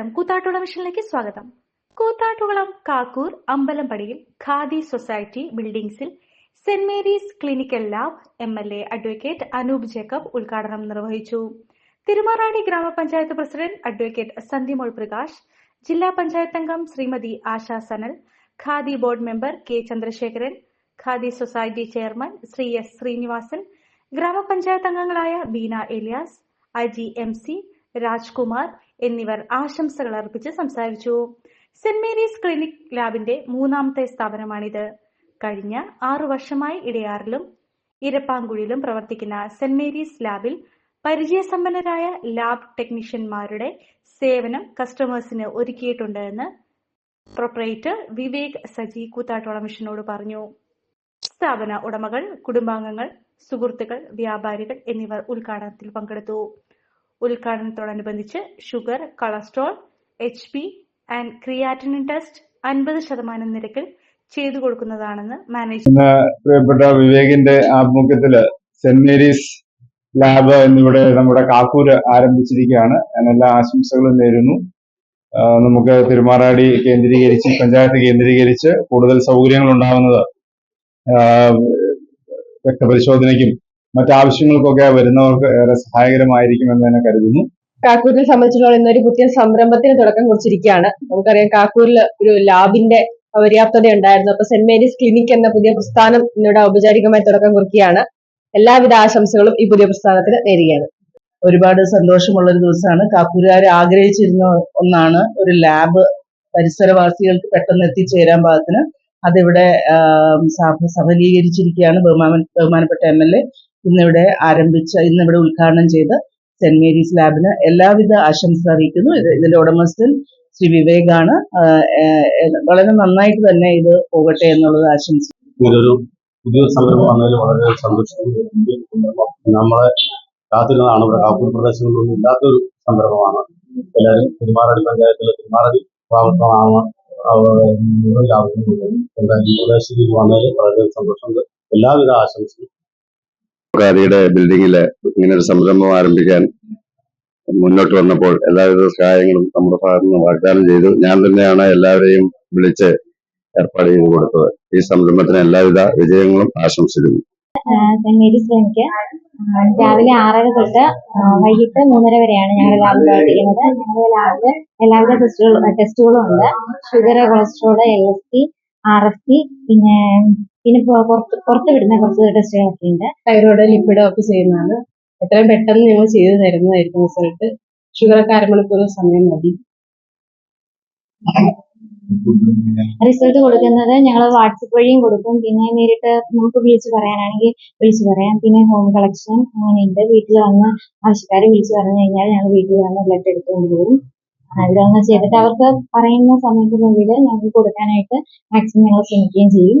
നമസ്കാരം. കൂത്താട്ടുകുളം മിഷനിലേക്ക് സ്വാഗതം. കൂത്താട്ടുകുളം കാക്കൂർ അമ്പലംപടിയിൽ khadi society ബിൽഡിംഗ്സിൽ saint Mary's clinical lab M L A advocate Anoop Jacob ഉദ്ഘാടനം നിർവഹിച്ചു. തിരുമാറാടി ഗ്രാമപഞ്ചായത്ത് പ്രസിഡന്റ് അഡ്വക്കേറ്റ് സന്ധ്യമോൾ പ്രകാശ് ജില്ലാ പഞ്ചായത്ത് അംഗം Shrimati Asha Sanal khadi board member K Chandrasekharan khadi society chairman Shri S Srinivasan ഗ്രാമപഞ്ചായത്ത് അംഗങ്ങളായ ബീന എലിയാസ് അജി എം സി രാജ്കുമാർ എന്നിവർ ആശംസകൾ അർപ്പിച്ച് സംസാരിച്ചു. സെന്റ് മേരീസ് ക്ലിനിക് ലാബിന്റെ മൂന്നാമത്തെ സ്ഥാപനമാണിത്. കഴിഞ്ഞ ആറു വർഷമായി ഇടയാറിലും ഇരപ്പാങ്കുഴിയിലും പ്രവർത്തിക്കുന്ന സെന്റ് മേരീസ് ലാബിൽ പരിചയസമ്പന്നരായ ലാബ് ടെക്നീഷ്യന്മാരുടെ സേവനം കസ്റ്റമേഴ്സിന് ഒരുക്കിയിട്ടുണ്ട് എന്ന് പ്രൊപ്പറേറ്റർ വിവേക് സജി കൂത്താട്ടോള മിഷനോട് പറഞ്ഞു. സ്ഥാപന ഉടമകൾ കുടുംബാംഗങ്ങൾ സുഹൃത്തുക്കൾ വ്യാപാരികൾ എന്നിവർ ഉദ്ഘാടനത്തിൽ പങ്കെടുത്തു. ഉദ്ഘാടനത്തോടനുബന്ധിച്ച് sugar cholesterol H P and creatinine test അൻപത് ശതമാനം നിരക്കിൽ ചെയ്തു കൊടുക്കുന്നതാണെന്ന് മാനേജ്മെന്റ് പ്രിയപ്പെട്ട വിവേകിന്റെ ആഭിമുഖ്യത്തിൽ സെന്റ് മേരീസ് ലാബ് എന്നിവിടെ നമ്മുടെ കാക്കൂര് ആരംഭിച്ചിരിക്കുകയാണ്. ഞാൻ എല്ലാ ആശംസകളും നേരുന്നു. നമുക്ക് തിരുമാറാടി കേന്ദ്രീകരിച്ച് പഞ്ചായത്ത് കേന്ദ്രീകരിച്ച് കൂടുതൽ സൗകര്യങ്ങൾ ഉണ്ടാകുന്നത് ആ, രക്തപരിശോധനയ്ക്കും മറ്റാവശ്യങ്ങൾക്കൊക്കെ വരുന്നവർക്ക് ഏറെ സഹായകരമായിരിക്കും എന്ന് തന്നെ കരുതുന്നു. കാക്കൂരിനെ സംബന്ധിച്ചിടത്തോളം ഇന്നൊരു പുതിയ സംരംഭത്തിന് തുടക്കം കുറിച്ചിരിക്കുകയാണ്. നമുക്കറിയാം കാക്കൂരിൽ ഒരു ലാബിന്റെ പര്യാപ്തത ഉണ്ടായിരുന്നു അപ്പൊ സെന്റ് മേരീസ് ക്ലിനിക് എന്ന പുതിയ പ്രസ്ഥാനം ഇന്നിവിടെ ഔപചാരികമായി തുടക്കം കുറിക്കുകയാണ്. എല്ലാവിധ ആശംസകളും ഈ പുതിയ പ്രസ്ഥാനത്തിന് നേരുകയാണ്. ഒരുപാട് സന്തോഷമുള്ള ഒരു ദിവസമാണ്. കാക്കൂരുകാർ ആഗ്രഹിച്ചിരുന്ന ഒന്നാണ് ഒരു ലാബ് പരിസരവാസികൾക്ക് പെട്ടെന്ന് എത്തിച്ചേരാൻ പാകത്തിന്. അതിവിടെ സഫലീകരിച്ചിരിക്കുകയാണ് ബഹുമാന ബഹുമാനപ്പെട്ട എം എൽ എ. ഇന്നിവിടെ ആരംഭിച്ച ഇന്നിവിടെ ഉദ്ഘാടനം ചെയ്ത സെന്റ് മേരീസ് ലാബിന് എല്ലാവിധ ആശംസ അറിയിക്കുന്നു. ഇത് ഇതിന്റെ ഉടമസ്ഥൻ ശ്രീ വിവേകാണ്. വളരെ നന്നായിട്ട് തന്നെ ഇത് പോകട്ടെ എന്നുള്ളത് ആശംസ പുതിയ സംരംഭം വന്നതിൽ വളരെ സന്തോഷിക്കുന്നു. നമ്മളെ കാത്തിരുന്നതാണ് ഇവിടെ കാപ്പൂർ പ്രദേശങ്ങളിലൊന്നും ഇല്ലാത്തൊരു സംരംഭമാണ്. എല്ലാവരും തിരുമാറാടി പഞ്ചായത്തിലെ തിരുമാറാടി ഭാഗത്താണ് എന്തായാലും ഈ പ്രദേശത്തേക്ക് വന്നതിൽ വളരെ സന്തോഷമുണ്ട്. എല്ലാവിധ ആശംസകളും ഖാദിയുടെ ബിൽഡിങ്ങിൽ ഇങ്ങനെ ഒരു സംരംഭം ആരംഭിക്കാൻ മുന്നോട്ട് വന്നപ്പോൾ എല്ലാവിധ സഹായങ്ങളും നമ്മുടെ ഭാഗത്ത് നിന്ന് വാഗ്ദാനം ചെയ്തു. ഞാൻ തന്നെയാണ് എല്ലാവരെയും വിളിച്ച് ഏർപ്പാട് ചെയ്തു കൊടുത്തത്. ഈ സംരംഭത്തിന് എല്ലാവിധ വിജയങ്ങളും ആശംസിക്കുന്നു ക്ലിനിക്ക് രാവിലെ ആറര തൊട്ട് വൈകിട്ട് മൂന്നര വരെയാണ് ഞങ്ങൾ ലാബ് പ്രവർത്തിക്കുന്നത്. ഞങ്ങളുടെ രാവിലെ എല്ലാവിധ ടെസ്റ്റുകളും ടെസ്റ്റുകളും ഉണ്ട് sugar cholesterol L S T R F T പിന്നെ പിന്നെ പുറത്ത് പുറത്ത് വിടുന്ന കുറച്ച് ടെസ്റ്റുകളൊക്കെ ഉണ്ട് തൈറോയിഡ് ലിപ്പിഡോ ഒക്കെ ചെയ്യുന്നതാണ്. എത്രയും പെട്ടെന്ന് ഞങ്ങൾ ചെയ്തു തരുന്നതായിരിക്കും റിസൾട്ട്. ഷുഗർ ഒക്കെ അരമണിക്കൂർ സമയം മതി. റിസൾട്ട് കൊടുക്കുന്നത് ഞങ്ങൾ വാട്സപ്പ് വഴിയും കൊടുക്കും. പിന്നെ നേരിട്ട് നമുക്ക് വിളിച്ച് പറയാനാണെങ്കിൽ വിളിച്ച് പറയാം. പിന്നെ ഹോം കളക്ഷൻ അങ്ങനെയുണ്ട്. വീട്ടിൽ വന്ന ആവശ്യക്കാർ വിളിച്ച് പറഞ്ഞു കഴിഞ്ഞാൽ ഞങ്ങൾ വീട്ടിൽ വന്ന് ബ്ലഡ് എടുത്തുകൊണ്ട് പോകും. ആ, ഇവിടെ വന്ന് ചെയ്തിട്ട് അവർക്ക് പറയുന്ന സമയത്തിനുള്ളിൽ ഞങ്ങൾക്ക് കൊടുക്കാനായിട്ട് മാക്സിമം ഞങ്ങൾ ശ്രമിക്കുകയും ചെയ്യും.